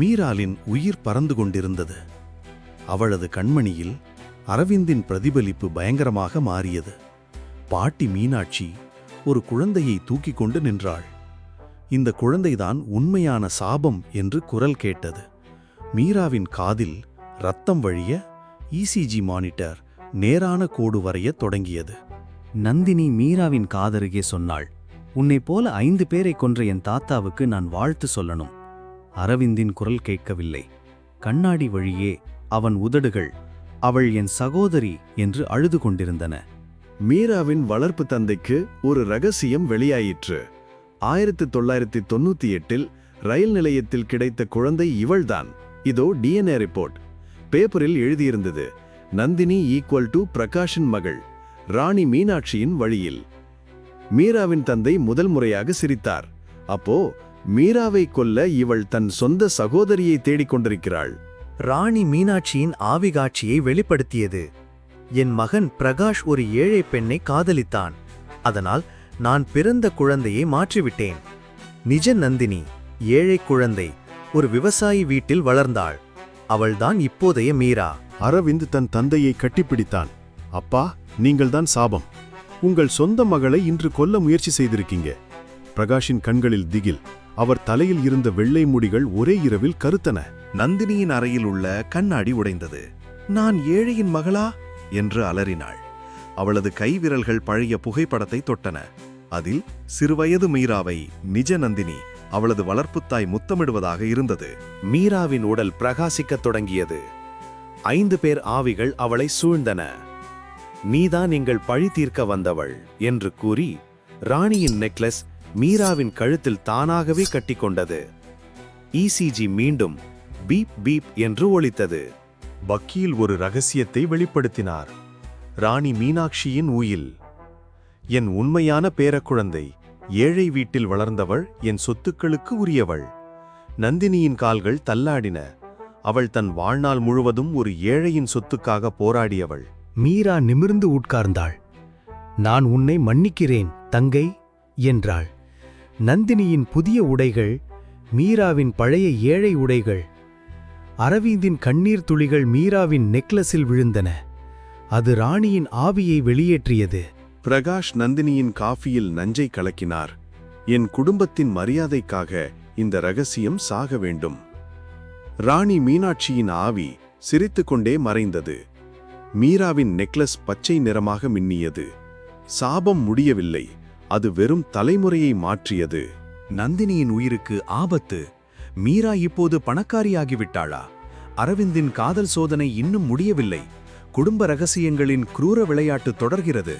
மீராலின் உயிர் பறந்து கொண்டிருந்தது. அவளது கண்மணியில் அரவிந்தின் பிரதிபலிப்பு பயங்கரமாக மாறியது. பாட்டி மீனாட்சி ஒரு குழந்தையை தூக்கிக் கொண்டு நின்றாள். இந்த குழந்தைதான் உண்மையான சாபம் என்று குரல் கேட்டது. மீராவின் காதில் ரத்தம் வழிய இசிஜி மானிட்டர் நேரான கோடு வரையத் தொடங்கியது. நந்தினி மீராவின் காதருகே சொன்னாள் உன்னைப் போல ஐந்து பேரை கொன்ற என் தாத்தாவுக்கு நான் வாழ்த்து சொல்லணும். அரவிந்தின் குரல் கேட்கவில்லை. கண்ணாடி வழியே அவன் உதடுகள் அவள் என் சகோதரி என்று அழுது கொண்டிருந்தன. மீராவின் வளர்ப்பு தந்தைக்கு ஒரு ரகசியம் வெளியாயிற்று. ஆயிரத்து தொள்ளாயிரத்தி தொண்ணூத்தி எட்டில் ரயில் நிலையத்தில் கிடைத்த குழந்தை இவள்தான். இதோ டிஎன்ஏ ரிப்போர்ட். பேப்பரில் எழுதியிருந்தது நந்தினி ஈக்குவல் டு பிரகாஷின் மகள் ராணி மீனாட்சியின் வழியில். மீராவின் தந்தை முதல் முறையாக சிரித்தார். அப்போ மீராவை கொல்ல இவள் தன் சொந்த சகோதரியை தேடிக் கொண்டிருக்கிறாள் ராணி மீனாட்சியின் ஆவிகாட்சியை வெளிப்படுத்தியது. என் மகன் பிரகாஷ் ஒரு ஏழை பெண்ணை காதலித்தான். அதனால் நான் பிறந்த குழந்தையை மாற்றிவிட்டேன். நிஜ நந்தினி ஏழை குழந்தை ஒரு விவசாயி வீட்டில் வளர்ந்தாள். அவள்தான் இப்போதைய மீரா. அரவிந்த் தன் தந்தையை கட்டிப்பிடித்தான். அப்பா நீங்கள்தான் சாபம். உங்கள் சொந்த மகளை இன்று கொல்ல முயற்சி செய்திருக்கீங்க. பிரகாஷின் கண்களில் திகில். அவர் தலையில் இருந்த வெள்ளை முடிகள் ஒரே இரவில் கருத்தன. நந்தினியின் அறையில் உள்ள கண்ணாடி உடைந்தது. நான் ஏழையின் மகளா? என்று அலறினாள். அவளது கைவிரல்கள் பழைய புகைப்படத்தை தொட்டன. அதில் சிறுவயது மீராவை நிஜ நந்தினி அவளது வளர்ப்புத்தாய் முத்தமிடுவதாக இருந்தது. மீராவின் உடல் பிரகாசிக்கத் தொடங்கியது. ஐந்து பேர் ஆவிகள் அவளை சூழ்ந்தன. நீதான் எங்கள் பழி தீர்க்க வந்தவள் என்று கூறி ராணியின் நெக்லஸ் மீராவின் கழுத்தில் தானாகவே கட்டிக்கொண்டது. இசிஜி மீண்டும் பீப் பீப் என்று ஒலித்தது. வக்கீல் ஒரு ரகசியத்தை வெளிப்படுத்தினார். ராணி மீனாட்சியின் உயில் என் உண்மையான பேரக்குழந்தை ஏழை வீட்டில் வளர்ந்தவள் என் சொத்துக்களுக்கு உரியவள். நந்தினியின் கால்கள் தள்ளாடின. அவள் தன் வாழ்நாள் முழுவதும் ஒரு ஏழையின் சொத்துக்காக போராடியவள். மீரா நிமிர்ந்து உட்கார்ந்தாள். நான் உன்னை மன்னிக்கிறேன் தங்கை என்றாள். நந்தினியின் புதிய உடைகள் மீராவின் பழைய ஏழை உடைகள் அரவிந்தின் கண்ணீர் துளிகள் மீராவின் நெக்லஸில் விழுந்தன. அது ராணியின் ஆவியை வெளியேற்றியது. பிரகாஷ் நந்தினியின் காஃபியில் நஞ்சை கலக்கினார். என் குடும்பத்தின் மரியாதைக்காக இந்த ரகசியம் சாக வேண்டும். ராணி மீனாட்சியின் ஆவி சிரித்துக்கொண்டே மறைந்தது. மீராவின் நெக்லஸ் பச்சை நிறமாக மின்னியது. சாபம் முடியவில்லை. அது வெறும் தலைமுறையை மாற்றியது. நந்தினியின் உயிருக்கு ஆபத்து. மீரா இப்போது பணக்காரியாகிவிட்டாளா? அரவிந்தின் காதல் சோதனை இன்னும் முடியவில்லை. குடும்ப ரகசியங்களின் குரூர விளையாட்டு தொடர்கிறது.